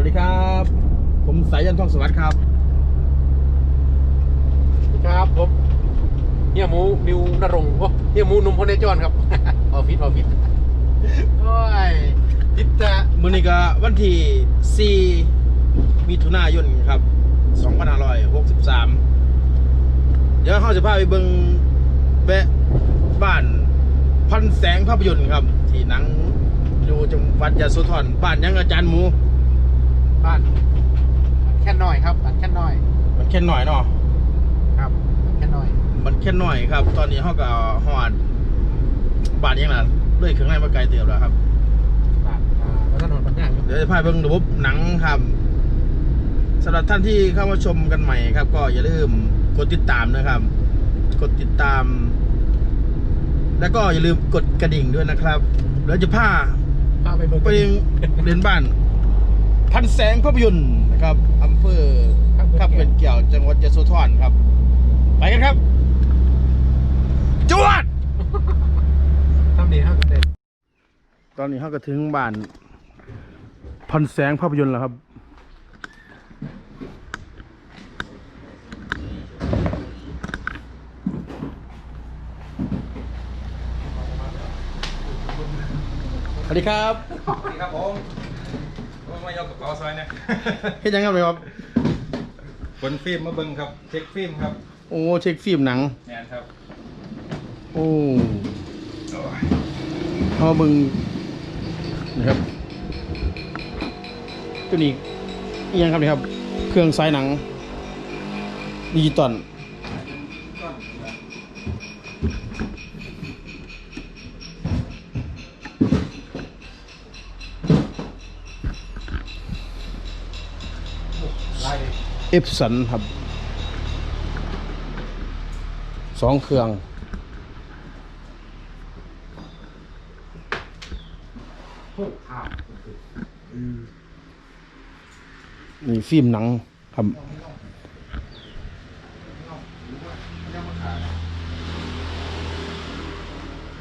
วัสดีครับ ผมสายยันทองสวัสดิ์ครับครับผมเฮียหมูมิวนรงค์โอ้เฮียหมูหนุ่มพลเนจรครับ ออฟฟิศออฟฟิศโอ้ยจิตตะมื้อนี้ก็วันที่4มิถุนายนครับ2563 เดี๋ยวเราจะพาไปเบิ่งแวะบ้านพันแสงภาพยนตร์ครับ ที่หนังอยู่จังหวัดยะโสธรบ้านยังอาจารย์หมู บ้านแค่น้อยครับบ้านแค่น้อยมันแค่หน่อยเนาะ ครับบ้านแค่น้อยมันแค่หน่อยครับ ตอนนี้เขาก็ฮอดบ้านยังน่ะเลื่อยเครื่องในมาไกลเติบแล้วครับ บ้านอ่าวัฒนธรรมปัญญาครับเดี๋ยวจะพาไปเบิ่งระบบหนังครับสำหรับท่านที่เข้ามาชมกันใหม่ครับ ก็อย่าลืมกดติดตามนะครับ กดติดตาม แล้วก็อย่าลืมกดกระดิ่งด้วยนะครับ แล้วจะพาพาไปเบิกไปเรียนบ้าน พันแสงภาพยนตร์นะครับอำเภอขับเกินเกี่ยวจังหวัดยะโสธรครับ ไปกันครับ จวดทำดีครับเด็ดตอนนี้เขาก็ถึงบ้านพันแสงภาพยนตร์แล้วครับสวัสดีครับ สวัสดีครับผม ผมมายกกระเป๋าซอยเนี่ยเฮ็ดยังครับเนี่ยครับ บนฟิล์มมาเบิ่งครับ เช็คฟิล์มครับโอ้เช็คฟิล์มหนัง แมนครับโอ้เขาเบึงนะครับ ตัวนี้อิหยังครับนี่ครับ เครื่องสายหนังดิจิตอล เอฟสันครับสองเครื่อง นี่ฟิล์มหนังครับ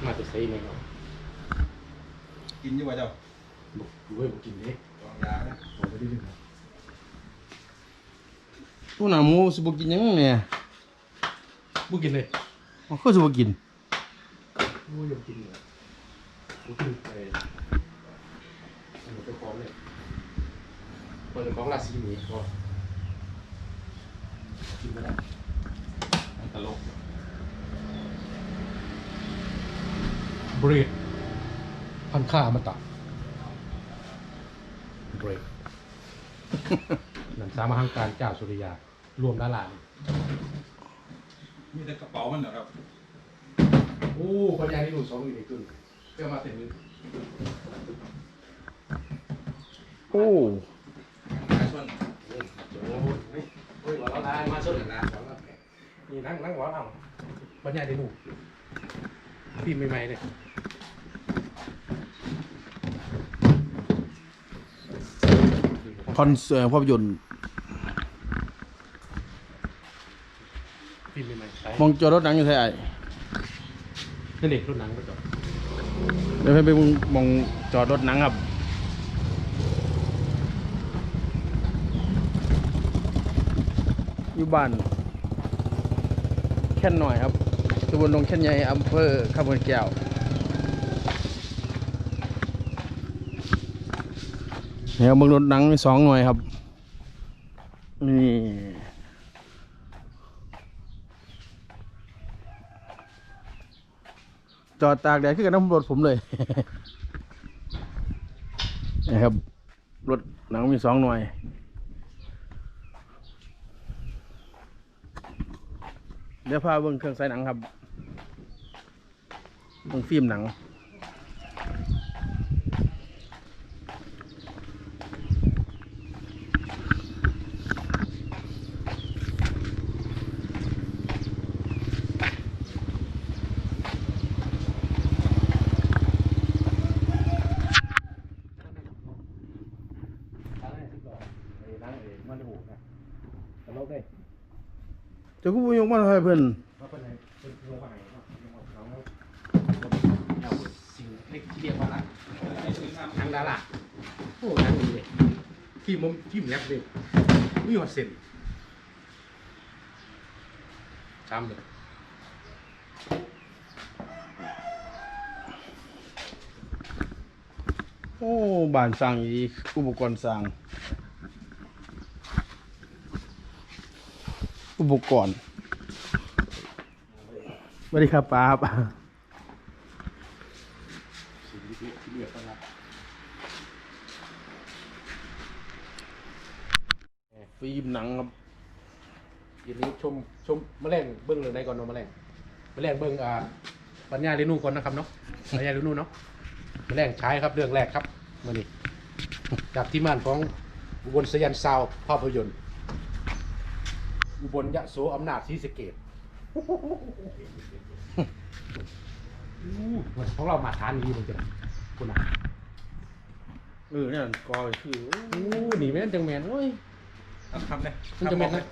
มาจะใช้ไหมครับกินอยู่ว่าเจ้าดูให้ผมกินเล็กลองยานะผมไม่ได้ดื่มครับ ผู้หนาหมูสิบกินหยังเนี่ยบุกินเลยมันคือสิบกิน บุยมกินเลยบุกินไปอันนี้เป็นของเลยเป็นของราศีนี้ก็กินไม่ได้ตลกบรีดพันค่ามาตัดบรีดนันสามหังการเจ้าสุริยา รวมด้านหลังมีแต่กระเป๋ามันเหรอครับ โอ้ปัญญาที่หนูสองอยู่ในตุนเพื่อมาเต็มมือโอ้หาส่วนโอ้โหเฮ้ยเฮ้ยหัวเราะได้มาสุดนะนี่นั่งนั่งหัวเราะปัญญาที่หนูพี่ใหม่ๆเลยคอนเสิร์ตภาพยนตร์ พี่ใหม่ๆใช้มองจอรถหนังอยู่ไทยไอ้นั่นเองรุ่นหนังก็จบเดี๋ยวไปมองมองจอดรถหนังครับอยู่บ้านแค่นหน่อยครับตำบลดงแค่นใหญ่อำเภอข้าวบนแก้วเนี่ยเบิ่งรถหนังมีสองหน่วยครับนี่ จอดตากแดดขึ้นกับน้ำรถผมเลย นะครับ รถหนังมีสองหน่วย เดี๋ยวพาเบิ่งเครื่องใส่หนังครับเบิ่งฟิล์มหนังนั่งเองมันหูนะตลกเลย จะกูบ่ยกมาให้เพิ่นเพราะเป็นอะไรเป็นเรื่องอะไรเนาะยังบอกเขาเอาสิ่งเล็กที่เรียกว่ารักทางดาราโอ้นั่งดีเลยฟิล์มผมฟิล์มแลบเลยมีหัวเส้นช้ำเลยโอ้ บ้านสร้างอีกอุปกรณ์สร้าง อุปกรณ์สวัสดีครับป้าครับสีเหลืองนะครับฟิล์มหนังครับยินดีชมชมแมลงเบิ้งเลยได้ก่อนเนาะแมลงแมลงเบิ้งอ่าปัญญาเรนูก่อนนะครับเนาะปัญญาเรนูเนาะแมลงใช้ครับเรื่องแรกครับมานี่จากที่ม่านของอุบลสยันซาวด์ภาพยนตร์ อุบลยะโสอำนาจศรีสะเกดของเรามาทานดีเหมือนกันคุณอะเออเนี่ยกอคือโอ้หนีแม่นจังแมนโอ้ยเอาครับเนี่ยมันจะแมนนะ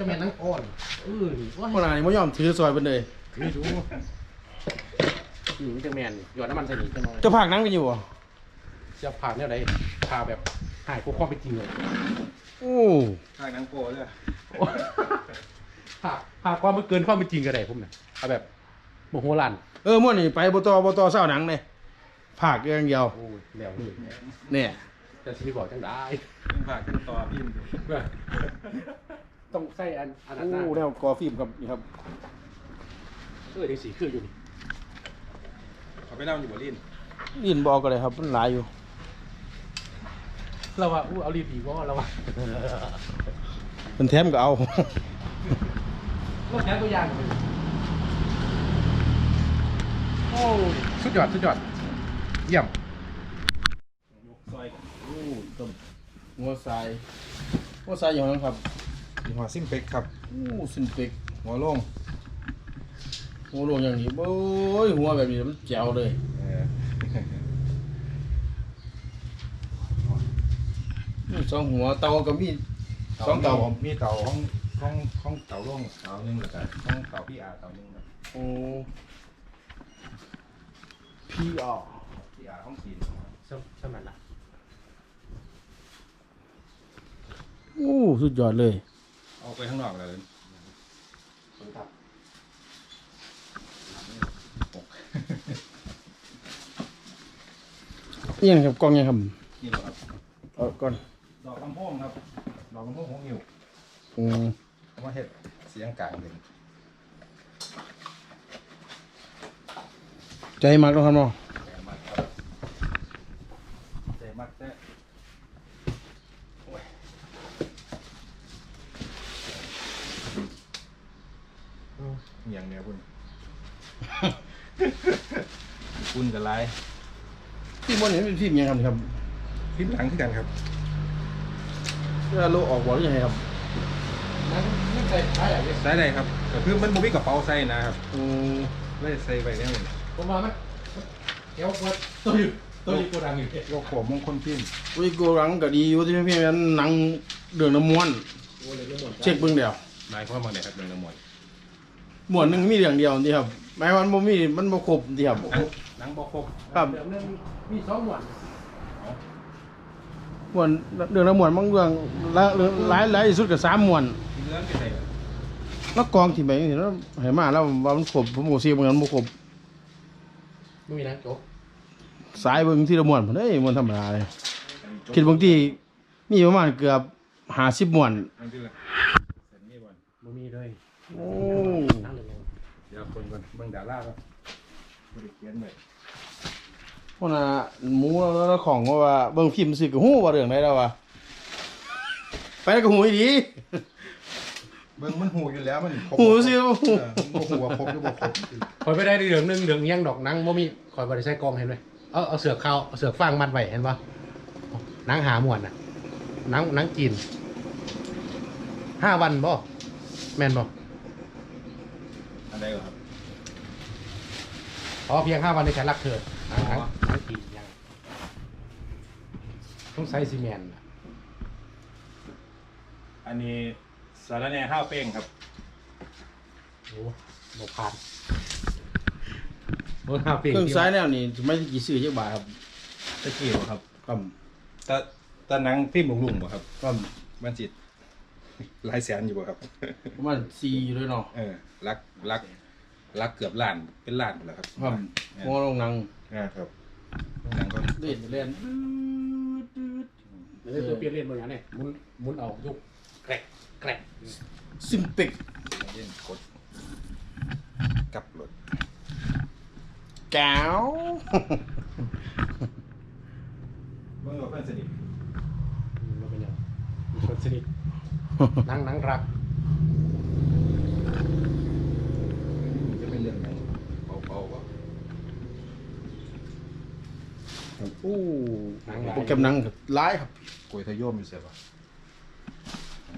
จะแมนนั่งอ่อนเออนี่โอ้ยคนอ่านนี่ไม่ยอมถือซอยเป็นเลยนี่ดูหนีจังแมนหยอดน้ำมันใส่หนีจังหน่อยจะพากหนังกันอยู่บ่จะผ่านเนี่ยไรผ่าแบบ หายพวกความเป็นจริงเลยโอ้ทางหนังโปเลยผ่าผ่าความไม่เกินความเป็นจริงก็ได้ผมเนี่ยเอาแบบโมโหลันเออม่วนนี่ไปบตบตเศร้าหนังเลยภาคอย่างเดียวโอ้ยแล้วเลยเนี่ยแต่สิบอกจังได้ขึ้นผ่าขึ้นต่อพิมพ์ต้องใส่อันอันนั้นโอ้นะแล้วกอฟิล์มครับนี่ครับเออดีสีคืออยู่นี่เอาไปเล่าอยู่บ่ลินยินบอกกันเลยครับมันหลายอยู่ เราว่าอู้เอารีบดีว่าเราว่าเป็นแถมก็เอารถแท้ตัวอย่างเลยโอ้สุดยอดสุดยอดเยี่ยมซอยกันโอ้ต้มหัวทรายหัวทรายอย่างนั้นครับหัวซิมเป็กครับโอ้สินเป็กหัวโล่งหัวโลงอย่างนี้โอ้ยหัวแบบนี้มันแจ๋วเลยเออ มีสองหัวเตาก็มีสองเตามีเตาห้องห้องห้องเตาโล่งเตาหนึงแล้วก็ห้องเตาพี่อาเตาหนึงครับโอ้พี่อะพี่อาห้องสีนสมสมันละโอ้สุดยอดเลย เอาไปข้างนอกเลยครับนี่นะครับกล้องยังครับนี่เหรอครับเอาก่อนดอก ลำโพงครับดอกลำโพงหกนิ้วอืมเอามาเฮ็ดเสียงกลางเป็นใจมากแล้วครับเนาะแรงมากครับใจมากแต่โอ้ยเอียงเนี่ยคุณคุณกับไรพี่มอนเห็นเป็นพี่ยังครับนี่ครับ พิมพ์หลังที่กันครับ เวลาโลออกบอกหรือยังไงครับนั่นไม่ใช่ใช่อะไรใส่ได้ครับก็คือมันบ่มีกระเป๋าใส่นะครับอืมเลยใส่ไปได้เลยผมมาไหมเดี๋ยววัดตัวอยู่ตัวอยู่โกดังอยู่โลโก้มงคลพิมพ์วิโกรังก็ดีอยู่ที่พี่นั้นหนังเดืองน้ำม้วน โอ้เลยเรื่องหมดเช็คเบิ่งเดียวนายพ่อมาเนี่ยครับเรื่องน้ำมวยม้วนหนึงมีเรื่องเดียวนี่ครับหมายว่ามันบ่มีมันบ่ครบนี่ครับ หนังหนังบ่ครบครับเรื่องนึงมีสองหมวด ม้วนเดืองน้ำม้วนบางเรื่องละเรื่องหลายหลายที่สุดก็สามม้วนที่เรื่องไปใส่เลยแล้วกองที่ไปเห็นแล้วให้มาแล้วว่ามันครบผมก็สิบางนั้นบ่ครบไม่มีนะจบสายเบิ่งที่ละม้วนพุ่นเอ้ยม้วนธรรมดาเลยคิดบางทีมีประมาณเกือบ50ม้วนอันที่ละเสร็จนี่ก่อนไม่มีเลยโอ้นั่งเลยเดี๋ยวคนก่อนเบิ่งดาราก่อนบ่ได้เขียนไว้ พวกน่ะหมูแล้วของว่าเบิ่งพิมพ์สิก็ฮู้ว่าเรื่องใดแล้วว่าไปแล้วก็ฮู้อีดี เบิ่งมันหูอยู่แล้วมันครบหูสิหู เออมันบ่หูว่าครบหรือบ่ครบคอยไปได้เรื่องหนึงเรื่องยังดอกหนังบ่มีคอยบริใช้กองเห็นไหมเอาเอาเสือกเข้าเอาเสือกฟางมัดไว้เห็นปะหนังหาหมวดน่ะหนังหนังจีนห้าวันบ่แม่นบ่อันใดเหรอครับ อ๋อเพียงห้าวันในฉันรักเธอหนังหนังหนังจีนยังต้องใช้ซีเมนต์น่ะอันนี้สารแหน่ข้าวเป้งครับ โอ้บกผ่านบกห้าปีเครื่องซ้ายแนวนี่สมัยที่กี่ซื้อจักบาทครับตะกี้บ่ครับครับแต่ตอนหนังฟิล์มลุงๆบ่ครับครับมันจิตหลายแสนอยู่บ่ครับประมาณสี่เลยเนาะเออรักรักรักเกือบล้านเป็นล้านหมดแล้วครับครับเนี่ยมองลงหนังนะครับ หนังก็เล่นเล่นเดี๋ยวตัวเปลี่ยนเล่นบางอย่างเนี่ยมุนมุนเอายุกแกรกแกรกซิมปิกเล่นกดกับรถแก้วเมื่อเพื่อนสนิทมันเป็นยังมีคนสนิทนั่งนั่งรัก จะเป็นเรื่องไหนเบาๆว่า อู้หนังหลาย โปรแกรมหนังร้ายครับ กวยทะโยมอยู่เสียป่ะ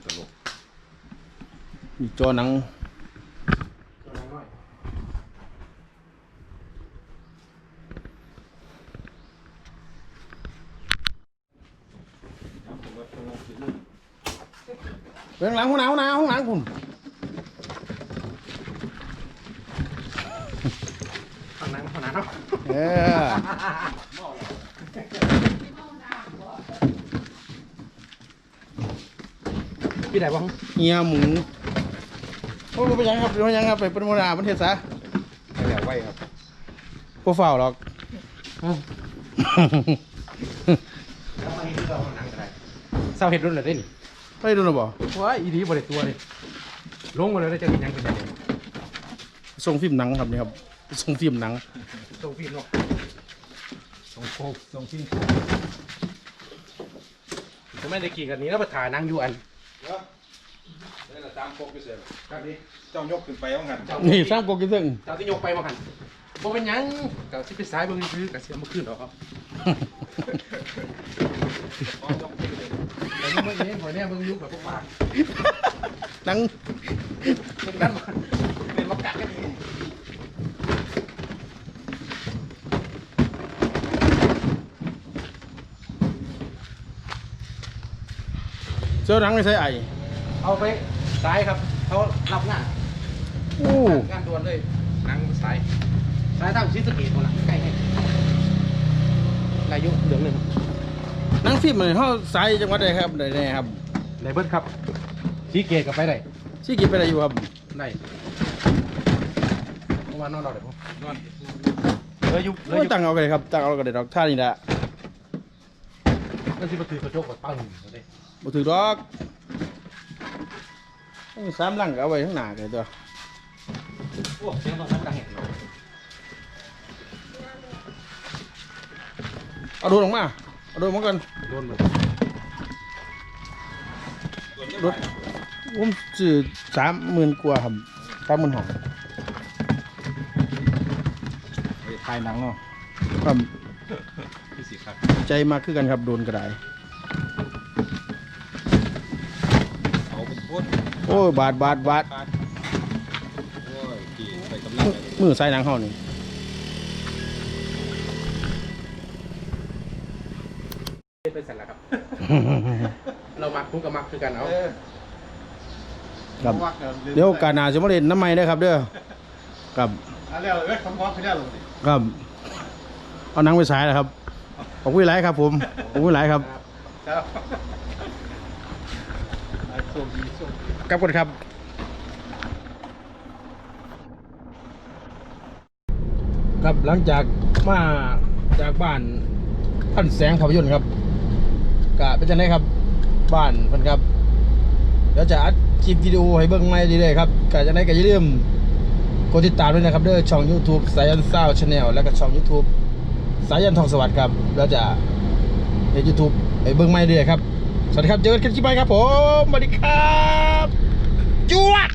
ตลกมีจอหนัง ตัวหนังน้อยเบื้องหลังห้องน้ำห้องน้ำห้องหลังคุณข้างหนังข้างหนังเนาะเออ พี่ไหนบ้างเฮียหมูโอ้เป็นยังครับเป็นยังครับไปเป็นโมนาประเทศซะไม่แล้วไว้ครับพวกเฝ้าหรอกแล้วมาเห็นเราข้างหนังอะไรเศร้าเห็ดรุ่นเลยได้นี่ไปดูหน่อยบ่ว้าอีดีบริตัวเลยลงมาเลยได้จะกินยังเป็นยังไงส่งฟิล์มหนังครับนี่ครับส่งฟิล์มหนังส่งพี่เนาะส่งโคกส่งทิ้งผมไม่ได้กี่กันนี้แล้วไปถ่ายหนังอยู่อัน เนาะนี่แหละ ตามโคกอยู่เสียครับดิเจ้ายกขึ้นไปว่างั้นนี่สร้างโปรแกรมซึ่งเจ้าที่ยกไปมาหันบ่เป็นหยังกับที่ไปสายเบิ่งซื้อกับเสียมาขึ้นหรอกครับแต่นี่เบิ่งนี้หอยเนี่ยเบิ่งยุคแบบพวกปากหนังเบิ่งกันมาเป็นมากัดกันเสื้อหนังไม่ใช่ไอ เอาไป สายครับ เขารับงานโอ้งานด่วนเลยหนังสายสายทางชิสะเกตหมดละใกล้ให้อายุเดือนหนึ่งหนังฟิล์มเนี่ยเขาสายจังหวัดใดครับใดแน่ครับในเบิร์ดครับชีเกตกับไปได้ชี้กินไปได้อยู่ครับได้เมื่อวานนอนเราเดี๋ยวผมนอนเลยยุบเลยโอ้ยยุบตั้งเอากันเลยครับตั้งเอากันเลยดอกท่านี่แหละนั่นสิมาถือกระจกกับปั้งเลยบ่ถือดอกโอ้ย สามหลังก็เอาไว้ข้างหน้าเลยตัวโอ้เสียงตอนนั้นกระเห็นเนาะเอาโดนออกมาเอาโดนมาก่อนโดนเหมือนรถผมซื้อสามหมื่นกว่าครับสามหมื่นหกไปถ่ายหนังเนาะครับพี่สิครับใจมากขึ้นกันครับโดนกระได โอ้ยบาทบาทบาทโอ้ยกี่ไปกำลังเลยมือใส่หนังเขานี่เป็นเสร็จแล้วครับ เรามักคุ้กับมักคือกันเอาเออครับเดี๋ยวโอกาสหน้าจะมาเล่นน้ำไม้ได้ครับเด้อครับอันแล้วเลยคำว่าเขาได้หรอสิครับเอาหนังไปฉายแล้วครับขอบคุณหลายครับ ผมขอบคุณหลายครับ ครับไอ้โชคดีโชคดี กลับกันครับ ครับหลังจากมาจากบ้านท่านแสงภาพยนตร์ครับกะเป็นจังไดครับ บ้านเพิ่นครับเดี๋ยวจะอัดคลิปวิดีโอให้เบิ่งใหม่เรื่อยครับกะจังไดก็อย่าลืมกดติดตามด้วยนะครับเด้อช่อง YouTube สายันซาวชาแนลแล้วก็ช่อง YouTube สายันทองสวัสดิ์ครับ แล้วจะใน YouTube ให้เบิ่งใหม่เรื่อยครับ สวัสดีครับ เจอกันคลิปใหม่ครับผมสวัสดีครับจวด